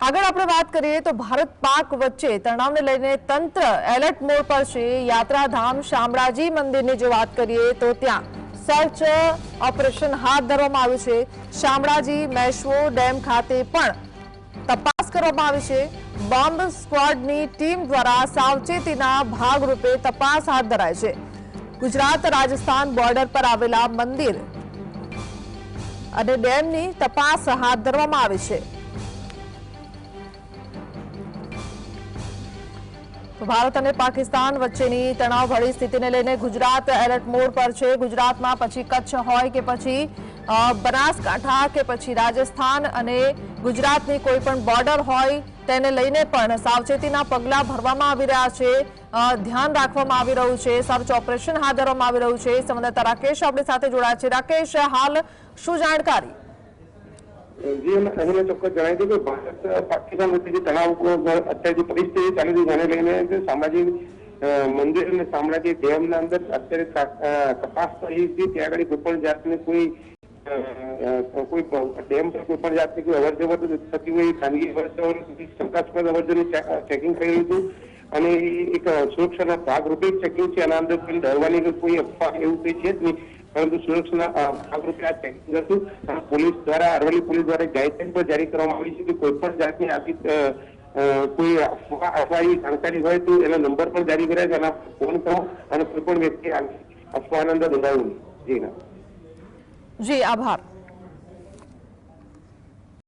આગળ આપણે વાત કરીએ તો ભારત પાક વચ્ચે તણાવને લઈને તંત્ર એલર્ટ મોડ પર છે. યાત્રાધામ શામળાજી મંદિરની જો વાત કરીએ તો ત્યાં સર્ચ ઓપરેશન હાથ ધરવામાં આવ્યું છે. શામળાજી મેશ્વો ડેમ ખાતે પણ તપાસ કરવામાં આવી છે. બોમ્બ સ્ક્વોડની ટીમ દ્વારા સાવચેતીના ભાગરૂપે તપાસ હાથ ધરાય છે. ગુજરાત, રાજસ્થાન બોર્ડર પર આવેલા મંદિર અને ડેમની તપાસ હાથ ધરવામાં આવી છે. ભારત અને પાકિસ્તાન વચ્ચેની તણાવભરી સ્થિતિને લઈને ગુજરાત એલર્ટ મોડ પર છે. ગુજરાતમાં પછી કચ્છ હોય કે પછી બનાસકાંઠા કે પછી રાજસ્થાન અને ગુજરાતની કોઈ પણ બોર્ડર હોય તેને લઈને પણ સાવચેતીના પગલાં ભરવામાં આવી રહ્યા છે. ધ્યાન રાખવામાં આવી રહ્યું છે. સર્ચ ઓપરેશન હાથ ધરવામાં આવી રહ્યું છે. સંવાદદાતા રાકેશ આપણી સાથે જોડાયા છે. રાકેશ, હાલ શું જાણકારી? જી અમે ચોક્કસ જણાવી દઉં કે ભારત પાકિસ્તાન વચ્ચે જે તણાવ અત્યારે જે પરિસ્થિતિ ચાલી રહી જેને લઈને સામાજિક મંદિર અને સામ્રાજ્ય ડેમના અંદર અત્યારે તપાસ કરી છે, ત્યાં આગળ કોઈ પણ જાતની કોઈ કોઈ ડેમ પર કોઈ પણ જાતની કોઈ અવર જવર થતી હોય, ખાનગી અવર જવર શંકાસ્પદ અવર જવર ચેકિંગ થઈ હતું અને એક સુરક્ષાના ભાગરૂપે ચેકિંગ છે આના અંદર કોઈ ડરવાની કોઈ અફવા એવું કંઈ છે જ નહીં. પરંતુ સુરક્ષાના ભાગરૂપે આ ચેકિંગ હતું પોલીસ દ્વારા અરવલ્લી પોલીસ દ્વારા ગાઈડલાઈન પણ જારી કરવામાં આવી છે કે કોઈ પણ જાતની અ, કોઈ અફવા અથવા એવી જાણકારી હોય તો એના નંબર પણ જારી કર્યા છે એના ફોન કરો અને કોઈ પણ વ્યક્તિ અફવાના અંદર નોંધાવ્યું જી જી આભાર.